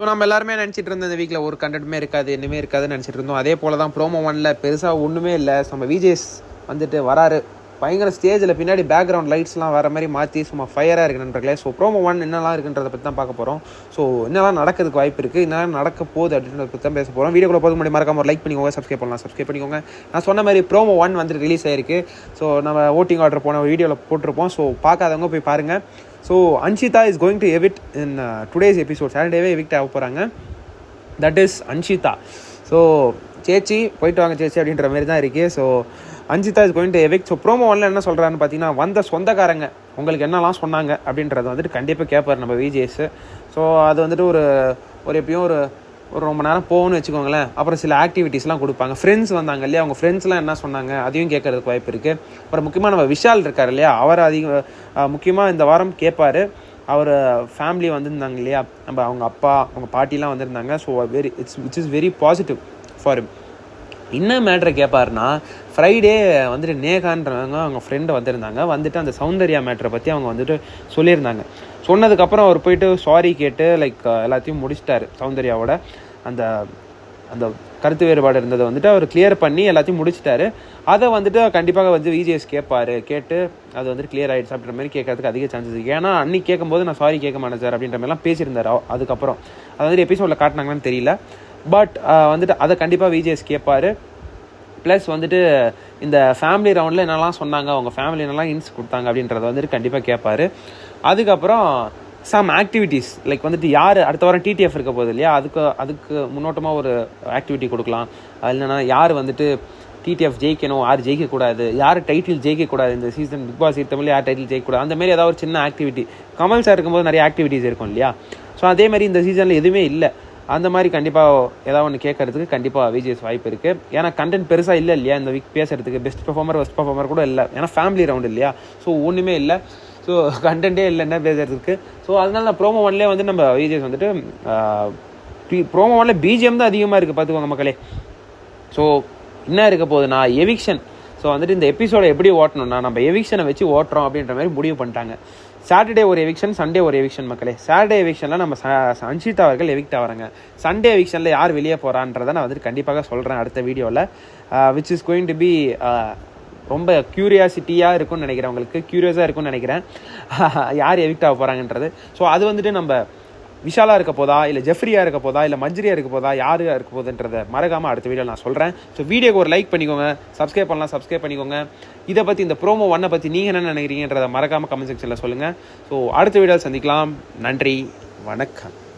So நம்ம எல்லாருமே நினச்சிட்டு இருந்த இந்த வீக்கில் ஒரு கண்டென்ட்டுமே இருக்காது என்னமே இருக்காதுன்னு நினச்சிட்டு இருந்தோம். அதே போல தான் ப்ரோமோ ஒன்ல பெருசாக ஒன்றுமே இல்லை நம்ம விஜேஸ் வந்துட்டு வராரு. பயங்கர ஸ்டேஜில் பின்னாடி பேக்ரவுண்ட் லைட்ஸ்லாம் வர மாதிரி மாற்றி சும்மா ஃபயராக இருக்கு நண்பர்களே. ஸோ ப்ரோமோ ஒன் என்னெல்லாம் இருக்குன்றதை பற்றி தான் பார்க்க போகிறோம் ஸோ என்னெல்லாம் நடக்கிறதுக்கு வாய்ப்பு இருக்குது என்னெல்லாம் நடக்க போகுது அப்படின்றத பற்றி தான் பேச போகிறோம் வீடியோக்குள்ள போதும் முன்னாடி மறக்காம ஒரு லைக் பண்ணிக்கோங்க சப்ஸ்கிரைப் பண்ணலாம் சப்ஸ்கிரைப் பண்ணிக்கோங்க. நான் சொன்ன மாதிரி ப்ரோமோ ஒன் வந்துட்டு ரிலீஸ் ஆயிருக்கு. ஸோ நம்ம ஓட்டிங் ஆர்டர் போன வீடியோவில் போட்டிருப்போம். ஸோ பார்க்காதவங்க போய் பாருங்கள் so Anshitha is going to evict in today's episode சாட்டர்டேவே evict ஆக போகிறாங்க தட் இஸ் அன்ஷிதா ஸோ சேச்சி போயிட்டு வாங்க சேச்சி அப்படின்ற மாதிரி தான் இருக்குது so Anshitha is going to evict so promo ஒன்ல என்ன சொல்கிறான்னு பார்த்தீங்கன்னா வந்த சொந்தக்காரங்க உங்களுக்கு என்னெல்லாம் சொன்னாங்க அப்படின்றத வந்துட்டு கண்டிப்பாக கேட்பார் நம்ம விஜேஸ் ஸோ அது வந்துட்டு ஒரு ஒரு எப்பயும் ஒரு ஒரு ரொம்ப நேரம் போகணும்னு வச்சுக்கோங்களேன். அப்புறம் சில ஆக்டிவிட்டீஸ்லாம் கொடுப்பாங்க. ஃப்ரெண்ட்ஸ் வந்தாங்க இல்லையா? அவங்க ஃப்ரெண்ட்ஸ்லாம் என்ன சொன்னாங்க? அதையும் கேட்கறதுக்கு வாய்ப்பு இருக்குது அப்புறம் முக்கியமாக நம்ம விஷால் இருக்கார் இல்லையா? அவர் அதிக முக்கியமாக இந்த வாரம் கேட்பாரு. அவர் ஃபேமிலி வந்திருந்தாங்க இல்லையா? நம்ம அவங்க அப்பா அவங்க பாட்டிலாம் வந்திருந்தாங்க. So very it's it's is very positive for என்ன மேட்ரை கேட்பாருன்னா ஃப்ரைடே வந்துட்டு நேகான்றவங்க அவங்க ஃப்ரெண்டு வந்திருந்தாங்க. வந்துட்டு அந்த சௌந்தர்யா மேட்ரை பற்றி அவங்க வந்துட்டு சொல்லியிருந்தாங்க. சொன்னதுக்கப்புறம் அவர் போயிட்டு சாரி கேட்டு லைக் எல்லாத்தையும் முடிச்சிட்டாரு சௌந்தர்யாவோட. அந்த அந்த கருத்து வேறுபாடு இருந்ததை வந்துட்டு அவர் கிளியர் பண்ணி எல்லாத்தையும் முடிச்சிட்டாரு. அதை வந்துட்டு கண்டிப்பாக வந்து விஜிஎஸ் கேட்பார். கேட்டு அது வந்துட்டு கிளியர் ஆகிடுச்சு அப்படின்ற மாதிரி கேட்கறதுக்கு அதிக சான்சஸ் இருக்கு. ஏன்னா அன்னைக்கு கேட்கும்போது நான் சாரி கேட்க மாட்டேன் சார் அப்படின்ற மாதிரிலாம் பேசியிருந்தார். அதுக்கப்புறம். அது வந்து எபிசோடில் காட்டினாங்கன்னு தெரியல. பட் வந்துட்டு அதை கண்டிப்பாக விஜிஎஸ் கேட்பார். ப்ளஸ் வந்துட்டு இந்த ஃபேமிலி ரவுண்டில் என்னெல்லாம் சொன்னாங்க அவங்க ஃபேமிலி என்னெல்லாம் இன்ஸ் கொடுத்தாங்க அப்படின்றத வந்துட்டு கண்டிப்பாக கேட்பார். அதுக்கப்புறம் சம் ஆக்டிவிட்டீஸ் லைக் வந்துட்டு யார் அடுத்த வாரம் டிடிஎஃப் இருக்க போகுது இல்லையா? அதுக்கு அதுக்கு முன்னோட்டமாக ஒரு ஆக்டிவிட்டி கொடுக்கலாம். அது இல்லைன்னா யார் வந்துட்டு டிடிஎஃப் ஜெயிக்கணும் யார் ஜெயிக்கக்கூடாது யார் டைட்டில் ஜெயிக்கக்கூடாது இந்த சீசன் பிக் பாஸ் தமிழ் யார் டைட்டில் ஜெயிக்கக்கூடாது அந்த மாதிரி ஏதாவது ஒரு சின்ன ஆக்டிவிட்டி கமல் சார் இருக்கும்போது நிறைய ஆக்டிவிட்டீஸ் இருக்கும் இல்லையா? ஸோ அதே மாதிரி இந்த சீசனில் எதுவுமே இல்லை. அந்த மாதிரி கண்டிப்பாக ஏதாவது ஒன்று கேட்கறதுக்கு கண்டிப்பாக விஜிஎஸ் வாய்ப்பு இருக்குது ஏன்னா கண்டென்ட் பெருசாக இல்லை இல்லையா? இந்த வீக் பேசுறதுக்கு பெஸ்ட் பெர்ஃபார்மர் பெஸ்ட் பெர்ஃபார்மர் கூட இல்லை. ஏன்னா ஃபேமிலி ரவுண்ட் இல்லையா? ஸோ ஒன்றுமே இல்லை. ஸோ கண்டென்ட்டே இல்லை என்ன பேசுறதுக்கு. ஸோ அதனால நான் ப்ரோமோ ஒன்லேயே வந்து நம்ம விஜேஸ் வந்துட்டு ப்ரோமோ ஒன்ல பிஜிஎம் தான் அதிகமாக இருக்குது பார்த்துக்கோங்க மக்களே. ஸோ என்ன இருக்க போகுதுன்னா எவிக்ஷன் ஸோ வந்துட்டு இந்த எபிசோடை எப்படி ஓட்டணும்னா நம்ம எவிக்ஷனை வச்சு ஓட்டுறோம் அப்படின்ற மாதிரி முடிவு பண்ணிட்டாங்க. சாட்டர்டே ஒரு எவிக்ஷன் சண்டே ஒரு எவிக்ஷன் மக்களே. சாட்டர்டே எவிக்ஷனில் நம்ம ச- சஞ்சிதா அவர்கள் எவிக்ட் ஆகிறாங்க சண்டே எவிக்ஷனில் யார் வெளியே போகிறான்றதை நான் வந்துட்டு கண்டிப்பாக சொல்கிறேன் அடுத்த வீடியோவில் which is going to be ரொம்ப க்யூரியாசிட்டியாக இருக்கும்னு நினைக்கிறேன் உங்களுக்கு. க்யூரியஸாக இருக்கும்னு நினைக்கிறேன். யார் எவிக்ட் ஆக போகிறாங்கன்றது ஸோ அது வந்துட்டு நம்ம விஷாலாக இருக்க போதா இல்லை ஜெஃப்ரியாக இருக்க போதா இல்லை மஞ்சிரியா இருக்க போதா யார் இருக்க போகுதுன்றத மறக்காமல் அடுத்த வீடியோ நான் சொல்கிறேன் ஸோ வீடியோக்கு ஒரு லைக் பண்ணிக்கோங்க. சப்ஸ்கிரைப் பண்ணலாம் சப்ஸ்கிரைப் பண்ணிக்கோங்க. இதை பற்றி இந்த ப்ரோமோ ஒன்னை பற்றி நீங்கள் என்ன நினைக்கிறீங்கன்றத மறக்காமல் கமெண்ட் செக்ஷனில் சொல்லுங்கள் ஸோ அடுத்த வீடியோவில் சந்திக்கலாம். நன்றி. வணக்கம்.